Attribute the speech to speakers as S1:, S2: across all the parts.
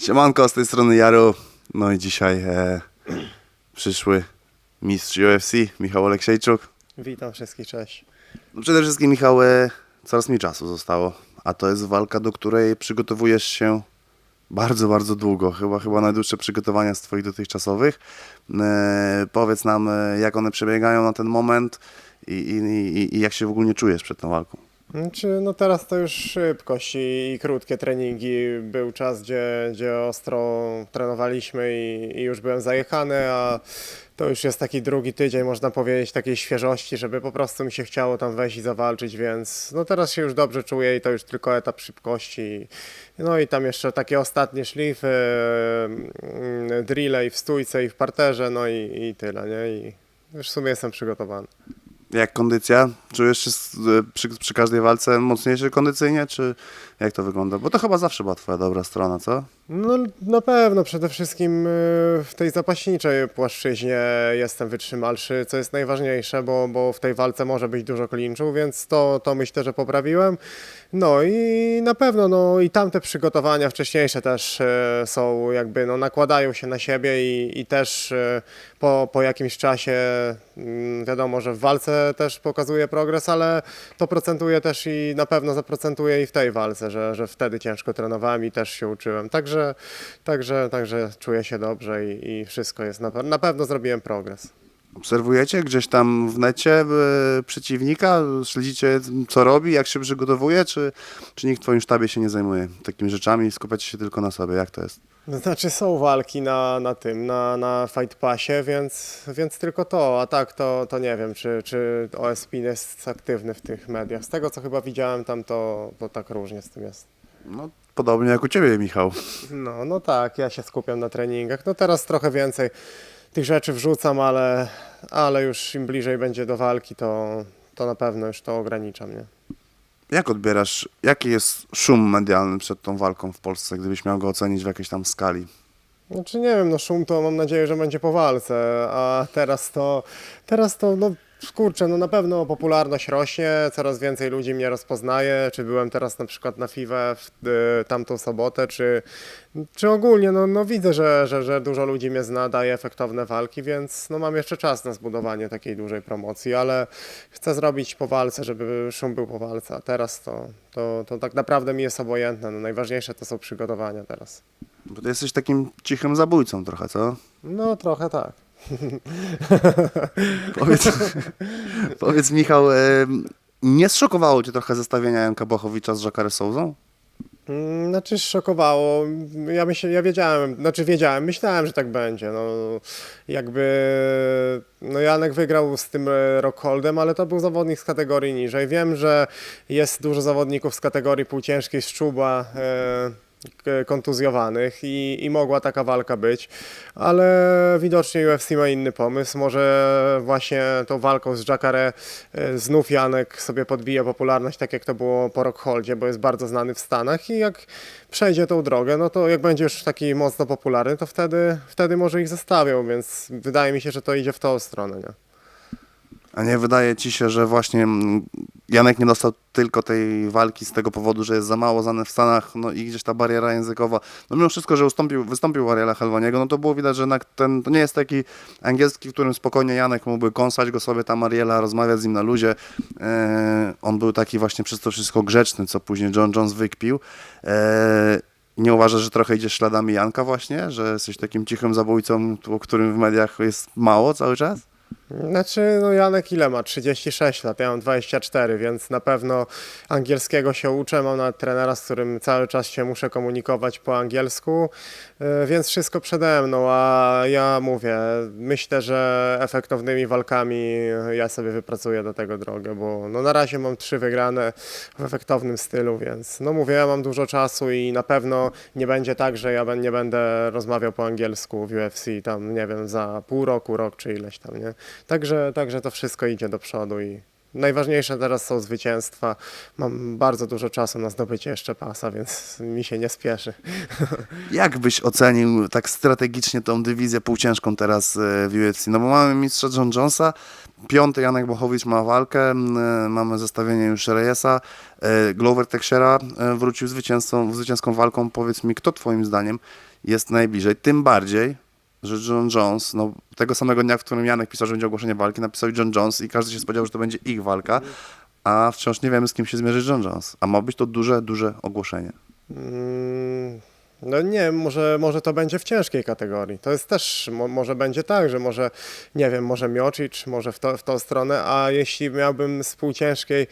S1: Siemanko, z tej strony Jaro. No i dzisiaj e, przyszły mistrz UFC, Michał Oleksiejczuk.
S2: Witam wszystkich, cześć.
S1: No przede wszystkim, Michał, e, coraz mniej czasu zostało, a to jest walka, do której przygotowujesz się bardzo, bardzo długo. Chyba, chyba najdłuższe przygotowania z Twoich dotychczasowych. E, powiedz nam, e, jak one przebiegają na ten moment i, i, i, i jak się w ogóle czujesz przed tą walką.
S2: Znaczy, no teraz to już szybkość i, i krótkie treningi. Był czas, gdzie, gdzie ostro trenowaliśmy i, i już byłem zajechany, a to już jest taki drugi tydzień, można powiedzieć, takiej świeżości, żeby po prostu mi się chciało tam wejść i zawalczyć, więc no teraz się już dobrze czuję i to już tylko etap szybkości. No i tam jeszcze takie ostatnie szlify, mm, drille i w stójce i w parterze, no i, i tyle, nie? I już w sumie jestem przygotowany.
S1: Jak kondycja? Czujesz się e, przy, przy każdej walce mocniejszy kondycyjnie, czy jak to wygląda? Bo to chyba zawsze była twoja dobra strona, co?
S2: No na pewno, przede wszystkim y, w tej zapaśniczej płaszczyźnie jestem wytrzymalszy, co jest najważniejsze, bo, bo w tej walce może być dużo klinczu, więc to, to myślę, że poprawiłem. No i na pewno, no i tamte przygotowania wcześniejsze też y, są jakby, no nakładają się na siebie i, i też po, po jakimś czasie mm, wiadomo, że w walce też pokazuje progres, ale to procentuje też i na pewno zaprocentuje i w tej walce, że, że wtedy ciężko trenowałem i też się uczyłem. Także, także, także czuję się dobrze i, i wszystko jest na, na pewno zrobiłem progres.
S1: Obserwujecie gdzieś tam w necie e, przeciwnika? Śledzicie, co robi, jak się przygotowuje, czy, czy nikt w twoim sztabie się nie zajmuje takimi rzeczami i skupiacie się tylko na sobie? Jak to jest?
S2: No, Znaczy są walki na, na tym, na, na Fight Passie, więc, więc tylko to, a tak to, to nie wiem, czy, czy OSP jest aktywny w tych mediach. Z tego co chyba widziałem tam, to, to tak różnie z tym jest.
S1: No, podobnie jak u ciebie, Michał.
S2: No, no tak, ja się skupiam na treningach. No teraz trochę więcej tych rzeczy wrzucam, ale, ale już im bliżej będzie do walki, to, to na pewno już to ograniczam, nie?
S1: Jak odbierasz, jaki jest szum medialny przed tą walką w Polsce, gdybyś miał go ocenić w jakiejś tam skali?
S2: Znaczy nie wiem, no szum to mam nadzieję, że będzie po walce, a teraz to, teraz to, no kurczę, no na pewno popularność rośnie, coraz więcej ludzi mnie rozpoznaje, czy byłem teraz na przykład na FIWE w y, tamtą sobotę, czy, czy ogólnie, no, no widzę, że, że, że dużo ludzi mnie zna, daje efektowne walki, więc no mam jeszcze czas na zbudowanie takiej dużej promocji, ale chcę zrobić po walce, żeby szum był po walce, a teraz to, to, to tak naprawdę mi jest obojętne, no najważniejsze to są przygotowania teraz.
S1: Bo ty jesteś takim cichym zabójcą trochę, co?
S2: No trochę tak.
S1: Powiedz, powiedz Michał, e, nie zszokowało cię trochę zestawienia Janka Bochowicza z Jacare Souzą?
S2: Mm, Znaczy szokowało. Ja, myśl, ja wiedziałem, znaczy wiedziałem, myślałem, że tak będzie. No, jakby no Janek wygrał z tym e, Rockholdem, ale to był zawodnik z kategorii niżej. Wiem, że jest dużo zawodników z kategorii półciężkiej z czuba e, k- kontuzjowanych i, i mogła taka walka być, ale widocznie UFC ma inny pomysł. Może właśnie tą walką z Jacare e, znów Janek sobie podbije popularność, tak jak to było po Rockholdzie, bo jest bardzo znany w Stanach i jak przejdzie tą drogę, no to jak będzie już taki mocno popularny, to wtedy, wtedy może ich zostawią, więc wydaje mi się, że to idzie w tą stronę, nie?
S1: A nie wydaje ci się, że właśnie mm, Janek nie dostał tylko tej walki z tego powodu, że jest za mało znany w Stanach, no i gdzieś ta bariera językowa, no mimo wszystko, że ustąpił, wystąpił Ariela Helwaniego, no to było widać, że jednak ten, to nie jest taki angielski, w którym spokojnie Janek mógłby kąsać go sobie tam Ariela, rozmawiać z nim na luzie. E, on był taki właśnie przez to wszystko grzeczny, co później John Jones wykpił. E, nie uważasz, że trochę idziesz śladami Janka właśnie, że jesteś takim cichym zabójcą, o którym w mediach jest mało cały czas?
S2: Znaczy, no Janek ile ma? 36 lat, ja mam 24, więc na pewno angielskiego się uczę. Mam nawet trenera, z którym cały czas się muszę komunikować po angielsku, e, więc wszystko przede mną, a ja mówię, myślę, że efektownymi walkami ja sobie wypracuję do tego drogę, bo no na razie mam trzy wygrane w efektownym stylu, więc no mówię, ja mam dużo czasu i na pewno nie będzie tak, że ja nie będę rozmawiał po angielsku w UFC tam, nie wiem, za pół roku, rok czy ileś tam, nie? Także, także to wszystko idzie do przodu i, Najważniejsze teraz są zwycięstwa. Mam bardzo dużo czasu na zdobycie jeszcze pasa, więc mi się nie spieszy.
S1: Jak byś ocenił tak strategicznie tą dywizję półciężką teraz e, w UFC? No bo mamy mistrza John Jonesa, piąty Janek Bochowicz ma walkę, e, mamy zestawienie już Reyesa, e, Glover Texera e, wrócił zwycięzcą, zwycięską walką. Powiedz mi, kto twoim zdaniem jest najbliżej? Tym bardziej, że John Jones, no tego samego dnia, w którym Janek pisał, że będzie ogłoszenie walki, napisał John Jones i każdy się spodziewał, że to będzie ich walka, a wciąż nie wiemy, z kim się zmierzy John Jones. A ma być to duże, duże ogłoszenie.
S2: Mm, No nie, może, może to będzie w ciężkiej kategorii. To jest też, mo, może będzie tak, że może, nie wiem, może Miocic, może w, to, w tą stronę, a jeśli miałbym z półciężkiej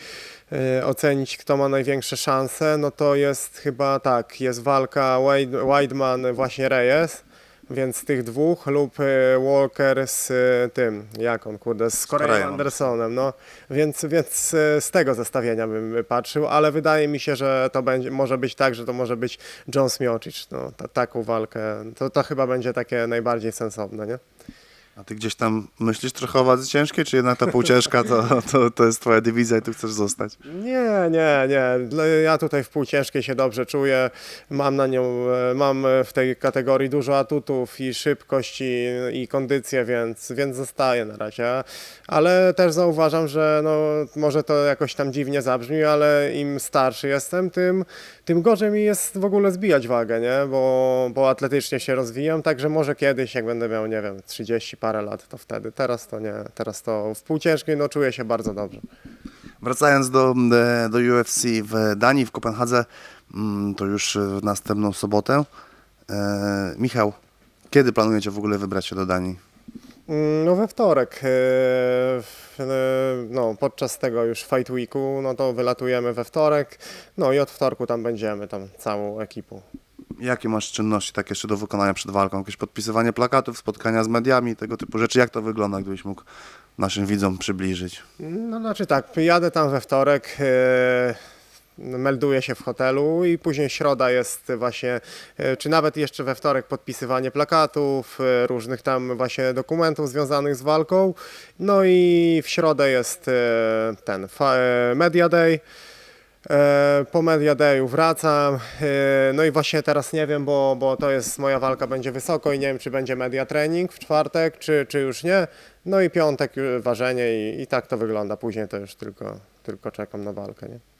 S2: e, ocenić, kto ma największe szanse, no to jest chyba tak, jest walka Weidman, właśnie Reyes, więc tych dwóch lub e, Walker z e, tym, jak on, kurde, z Koreą. Andersonem, no. Więc, więc e, z tego zestawienia bym patrzył, ale wydaje mi się, że to będzie, może być tak, że to może być Jones Miocic, no, ta, taką walkę, to, to chyba będzie takie najbardziej sensowne, nie?
S1: A ty gdzieś tam myślisz trochę o wadze ciężkiej, czy jednak ta półciężka to, to, to jest twoja dywizja i tu chcesz zostać?
S2: Nie, nie, nie. Dla- Ja tutaj w półciężkiej się dobrze czuję. Mam na nią, e, mam w tej kategorii dużo atutów i szybkość i, i kondycję, więc, więc zostaję na razie. Ale też zauważam, że no, może to jakoś tam dziwnie zabrzmi, ale im starszy jestem, tym, tym gorzej mi jest w ogóle zbijać wagę, nie? Bo, bo atletycznie się rozwijam, także może kiedyś, jak będę miał, nie wiem, 30 parę lat, to wtedy. Teraz to nie. Teraz to w półciężkiej no, czuję się bardzo dobrze.
S1: Wracając do, e, do UFC w Danii, w Kopenhadze, mm, to już w następną sobotę. E, Michał, kiedy planujecie w ogóle wybrać się do Danii?
S2: Mm, No we wtorek, e, e, no podczas tego już Fight Weeku, no to wylatujemy we wtorek, no i od wtorku tam będziemy, tam całą ekipą.
S1: Jakie masz czynności tak jeszcze do wykonania przed walką? Jakieś podpisywanie plakatów, spotkania z mediami, tego typu rzeczy? Jak to wygląda, gdybyś mógł naszym widzom przybliżyć?
S2: No znaczy tak, jadę tam we wtorek, e, melduję się w hotelu i później środa jest właśnie, e, czy nawet jeszcze we wtorek podpisywanie plakatów, e, różnych tam właśnie dokumentów związanych z walką. No i w środę jest e, ten Media Day. Po Media Dayu wracam, no i właśnie teraz nie wiem, bo, bo to jest, moja walka będzie wysoko i nie wiem, czy będzie media trening w czwartek, czy, czy już nie. No i piątek ważenie i, i tak to wygląda, później to już tylko, tylko czekam na walkę, nie?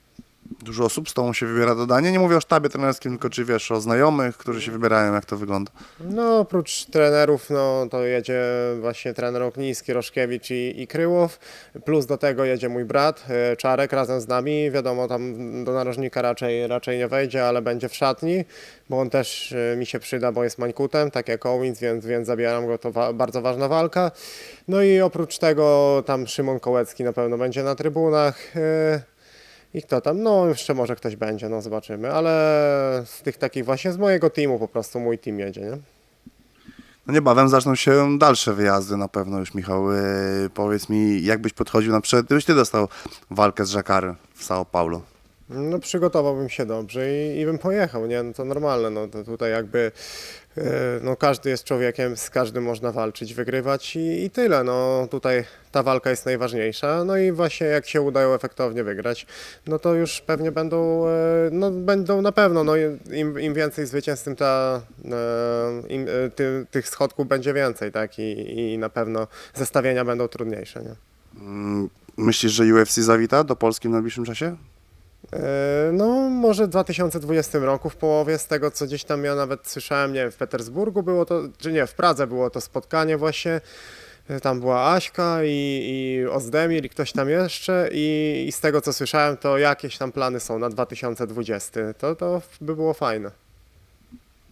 S1: Dużo osób z tobą się wybiera do Danii? Nie mówię o sztabie trenerskim, tylko czy wiesz o znajomych, którzy się wybierają, jak to wygląda?
S2: No oprócz trenerów, no to jedzie właśnie trener Okniński, Roszkiewicz i, i Kryłow, plus do tego jedzie mój brat e, Czarek razem z nami, wiadomo tam do narożnika raczej, raczej nie wejdzie, ale będzie w szatni, bo on też e, mi się przyda, bo jest mańkutem, tak jak Owens, więc, więc zabieram go, to wa- bardzo ważna walka. No i oprócz tego tam Szymon Kołecki na pewno będzie na trybunach. I kto tam? No, jeszcze może ktoś będzie, no zobaczymy, ale z tych takich właśnie z mojego teamu po prostu mój team jedzie, nie?
S1: No niebawem zaczną się dalsze wyjazdy na pewno już, Michał. E, powiedz mi, jak byś podchodził na przykład, gdybyś ty dostał walkę z Jacary w São Paulo?
S2: No przygotowałbym się dobrze i, i bym pojechał, nie? No to normalne, no to tutaj jakby no każdy jest człowiekiem, z każdym można walczyć, wygrywać i, i tyle, no tutaj ta walka jest najważniejsza, no i właśnie jak się udają efektownie wygrać, no to już pewnie będą, e, no będą na pewno, no im, im więcej zwycięstw, tym ta, e, im, e, ty, tych schodków będzie więcej, tak? I, I na pewno zestawienia będą trudniejsze, nie?
S1: Mm, Myślisz, że UFC zawita do Polski w najbliższym czasie?
S2: E, No, może w 2020 roku w połowie, z tego co gdzieś tam ja nawet słyszałem, nie wiem, w Petersburgu było to, czy nie, w Pradze było to spotkanie właśnie. E, Tam była Aśka i, i Ozdemir i ktoś tam jeszcze i, i z tego co słyszałem, to jakieś tam plany są na 2020. To, to by było fajne.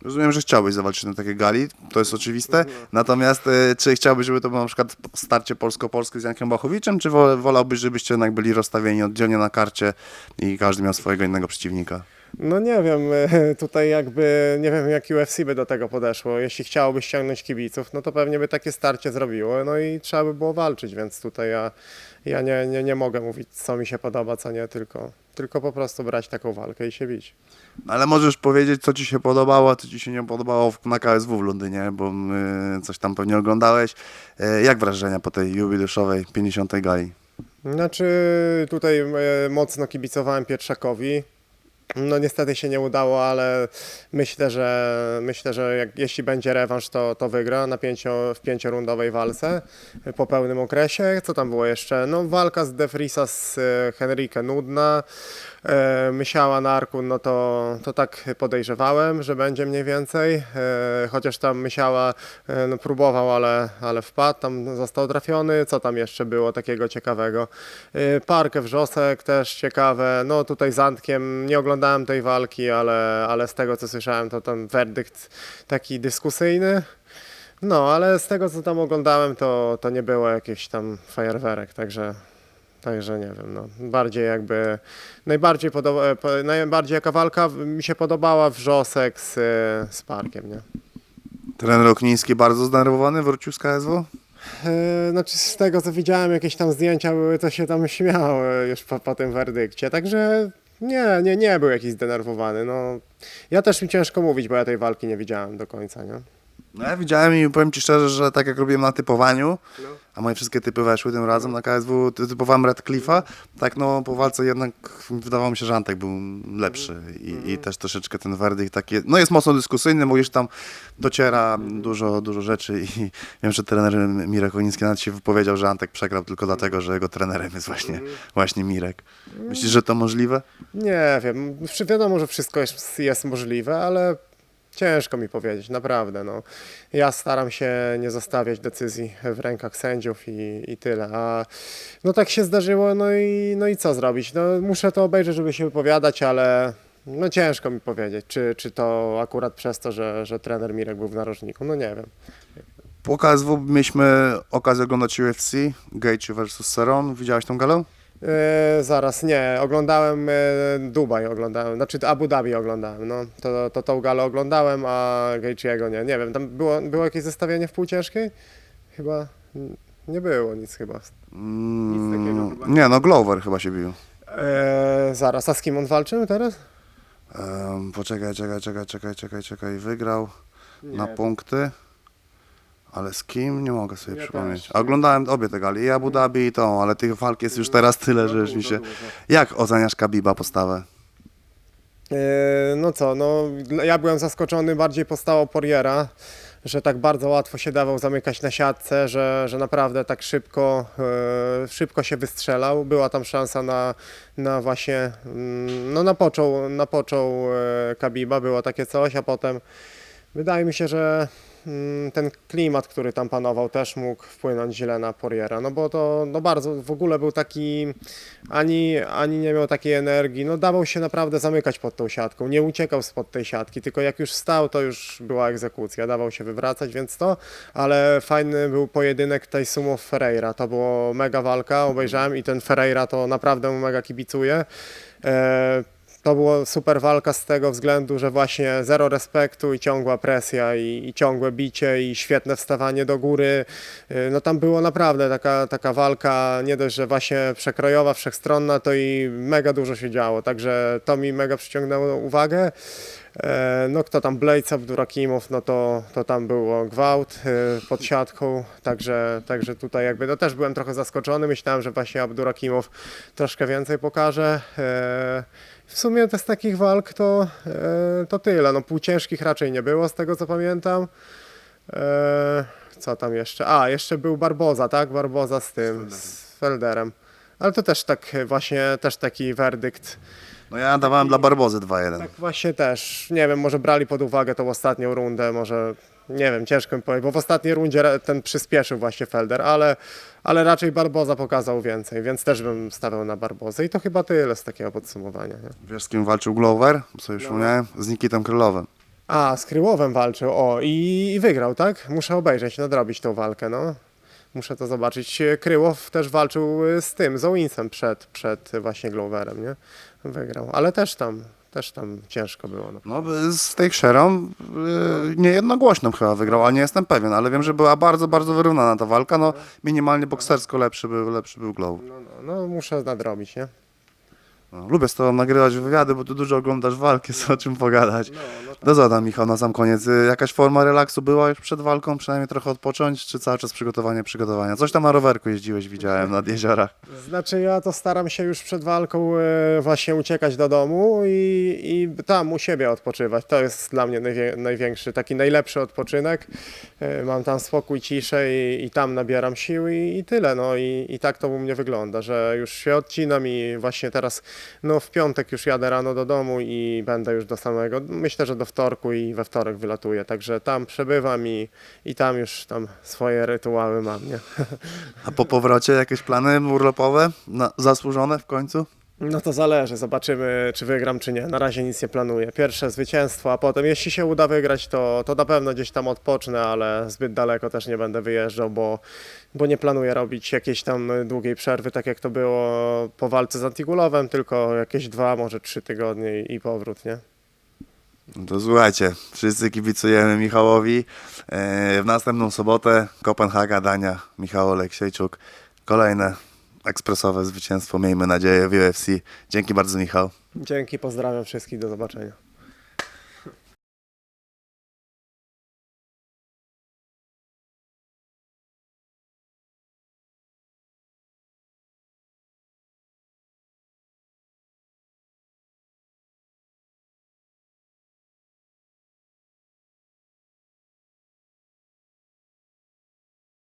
S1: Rozumiem, że chciałbyś zawalczyć na takiej gali, to jest oczywiste. Natomiast e, czy chciałbyś, żeby to było na przykład starcie polsko-polskie z Jankiem Bachowiczem, czy wo- wolałbyś, żebyście jednak byli rozstawieni oddzielnie na karcie i każdy miał swojego innego przeciwnika?
S2: No nie wiem, e, tutaj jakby, nie wiem jak UFC by do tego podeszło. Jeśli chciałoby ściągnąć kibiców, no to pewnie by takie starcie zrobiło, no i trzeba by było walczyć, więc tutaj ja, ja nie, nie, nie mogę mówić, co mi się podoba, co nie, tylko, tylko po prostu brać taką walkę i się bić.
S1: No, Ale możesz powiedzieć, co ci się podobało, a co ci się nie podobało na KSW w Londynie, bo y, coś tam pewnie oglądałeś. E, jak wrażenia po tej jubileuszowej 50. gali?
S2: Znaczy tutaj e, mocno kibicowałem Pietrzakowi. No niestety się nie udało, ale myślę, że myślę, że jak, jeśli będzie rewanż, to, to wygra na pięcio, w pięciorundowej walce po pełnym okresie. Co tam było jeszcze? No walka z De Vrisa z e, Henrique nudna. E, Mysiała na Arku, no to, to tak podejrzewałem, że będzie mniej więcej. E, chociaż tam Mysiała e, no, próbował, ale, ale wpadł, tam został trafiony. Co tam jeszcze było takiego ciekawego? E, Parkę Wrzosek też ciekawe. No tutaj z Antkiem nie oglądałem tej walki, ale, ale z tego co słyszałem, to tam werdykt taki dyskusyjny. No, ale z tego co tam oglądałem, to, to nie było jakiś tam fajerwerek, także, także nie wiem, no. Bardziej jakby, najbardziej, podoba, po- najbardziej jaka walka mi się podobała Wrzosek z, z Parkiem, nie?
S1: Trener Okniński bardzo zdenerwowany wrócił z KSW?
S2: E, Znaczy z tego co widziałem, jakieś tam zdjęcia były, to się tam śmiał e, już po, po tym werdykcie, także nie, nie, nie był jakiś zdenerwowany, no. Ja też mi ciężko mówić, bo ja tej walki nie widziałem do końca, nie?
S1: No ja widziałem i powiem Ci szczerze, że tak jak robiłem na typowaniu, a moje wszystkie typy weszły tym razem na KSW, ty- typowałem Redcliffe'a, tak no po walce jednak wydawało mi się, że Antek był lepszy i, i też troszeczkę ten werdykt taki, no jest mocno dyskusyjny, bo już tam dociera dużo, dużo rzeczy i wiem, że trener Mirek Oniński nawet się wypowiedział, że Antek przegrał tylko dlatego, że jego trenerem jest właśnie, właśnie Mirek. Myślisz, że to możliwe?
S2: Nie wiem, wiadomo, że wszystko jest, jest możliwe, ale ciężko mi powiedzieć, naprawdę. No. Ja staram się nie zostawiać decyzji w rękach sędziów i, i tyle. A no tak się zdarzyło, no i, no i co zrobić? No, muszę to obejrzeć, żeby się wypowiadać, ale no ciężko mi powiedzieć, czy, czy to akurat przez to, że, że trener Mirek był w narożniku. No nie wiem.
S1: Po KSW mieliśmy okazję oglądać UFC, Gage vs. Seron. Widziałeś tą galę?
S2: E, zaraz, nie, oglądałem e, Dubaj, oglądałem, znaczy Abu Dhabi oglądałem, no, to, to tą galę oglądałem, a Gaethje'ego nie, nie wiem, tam było, było jakieś zestawienie w półciężkiej? Chyba nie było nic chyba.
S1: Mm,
S2: takiego chyba.
S1: nie, no Glover chyba się bił.
S2: E, zaraz, a z kim on walczył teraz?
S1: Um, poczekaj, czekaj, czekaj, czekaj, czekaj, czekaj. Wygrał na punkty. Ale z kim? Nie mogę sobie
S2: Ja
S1: przypomnieć.
S2: też.
S1: A Oglądałem obie te gali, i Abu Dhabi i tą, ale tych walk jest już teraz tyle, że już mi się... Jak oceniasz Kabiba postawę?
S2: E, No co, no dla- ja byłem zaskoczony bardziej postawą Poriera, że tak bardzo łatwo się dawał zamykać na siatce, że, że naprawdę tak szybko, e, szybko się wystrzelał. Była tam szansa na, na właśnie, mm, no na począł, na począł e, Kabiba, było takie coś, a potem wydaje mi się, że ten klimat, który tam panował, też mógł wpłynąć źle na Poriera, no bo to no bardzo w ogóle był taki, ani, ani nie miał takiej energii, no dawał się naprawdę zamykać pod tą siatką, nie uciekał spod tej siatki, tylko jak już stał, to już była egzekucja, dawał się wywracać, więc to, ale fajny był pojedynek Tysumów Ferreira, to było mega walka, obejrzałem i ten Ferreira to naprawdę mega kibicuje. E, to była super walka z tego względu, że właśnie zero respektu i ciągła presja i, i ciągłe bicie i świetne wstawanie do góry. Yy, No tam było naprawdę taka, taka walka, nie dość, że właśnie przekrojowa, wszechstronna, to i mega dużo się działo, także to mi mega przyciągnęło uwagę. E, No kto tam, Blades Abdurakimów, no to, to tam było gwałt e, pod siatką, także, także tutaj jakby, no też byłem trochę zaskoczony, myślałem, że właśnie Abdurakimów troszkę więcej pokaże. E, W sumie z takich walk to, e, to tyle, no półciężkich raczej nie było z tego co pamiętam. E, Co tam jeszcze? A, jeszcze był Barboza, tak? Barboza z tym, z Felderem. Ale to też tak właśnie, też taki werdykt.
S1: No ja dawałem dla Barbozy 2-1.
S2: Tak właśnie też, nie wiem, może brali pod uwagę tą ostatnią rundę, może, nie wiem, ciężko mi powiedzieć, bo w ostatniej rundzie ten przyspieszył właśnie Felder, ale, ale raczej Barboza pokazał więcej, więc też bym stawiał na Barbozę i to chyba tyle z takiego podsumowania. Nie?
S1: Wiesz z kim walczył Glover? Sobie
S2: No.
S1: przypomniałem. Z Nikitem Krylowem.
S2: A, z Kryłowem walczył, o i, i wygrał, tak? Muszę obejrzeć, nadrobić tą walkę, no. Muszę to zobaczyć. Kryłow też walczył y, z tym, z Owinsem przed, przed właśnie Gloverem, nie? Wygrał, ale też tam, też tam ciężko było. No.
S1: No z tej Szerą yy, niejednogłośną chyba wygrał, ale nie jestem pewien, ale wiem, że była bardzo, bardzo wyrównana ta walka. No minimalnie boksersko lepszy był, lepszy był Glow.
S2: No, no, no muszę nadrobić, nie?
S1: No, lubię z tobą nagrywać wywiady, bo tu dużo oglądasz walki, jest o czym pogadać.
S2: No, no tak.
S1: Tam, Michał, na sam koniec. y, Jakaś forma relaksu była już przed walką? Przynajmniej trochę odpocząć, czy cały czas przygotowanie, przygotowania? Coś tam na rowerku jeździłeś, widziałem, nad jeziorach.
S2: Znaczy ja to staram się już przed walką e, właśnie uciekać do domu i, i tam u siebie odpoczywać. To jest dla mnie najwie, największy, taki najlepszy odpoczynek. E, Mam tam spokój, ciszę i, i tam nabieram sił i, i tyle. No i, i tak to u mnie wygląda, że już się odcinam i właśnie teraz no w piątek już jadę rano do domu i będę już do samego, myślę, że do wtorku i we wtorek wylatuję. Także tam przebywam i, i tam już tam swoje rytuały mam, nie?
S1: A po powrocie jakieś plany urlopowe? Na, zasłużone w końcu?
S2: No to zależy, zobaczymy czy wygram czy nie. Na razie nic nie planuję. Pierwsze zwycięstwo, a potem jeśli się uda wygrać, to, to na pewno gdzieś tam odpocznę, ale zbyt daleko też nie będę wyjeżdżał, bo, bo nie planuję robić jakiejś tam długiej przerwy, tak jak to było po walce z Antigulowem, tylko jakieś dwa, może trzy tygodnie i, powrót, nie?
S1: No to słuchajcie, wszyscy kibicujemy Michałowi. E, W następną sobotę Kopenhaga, Dania, Michał Oleksiejczuk. Kolejne ekspresowe zwycięstwo, miejmy nadzieję, w UFC. Dzięki bardzo, Michał.
S2: Dzięki, pozdrawiam wszystkich, do zobaczenia.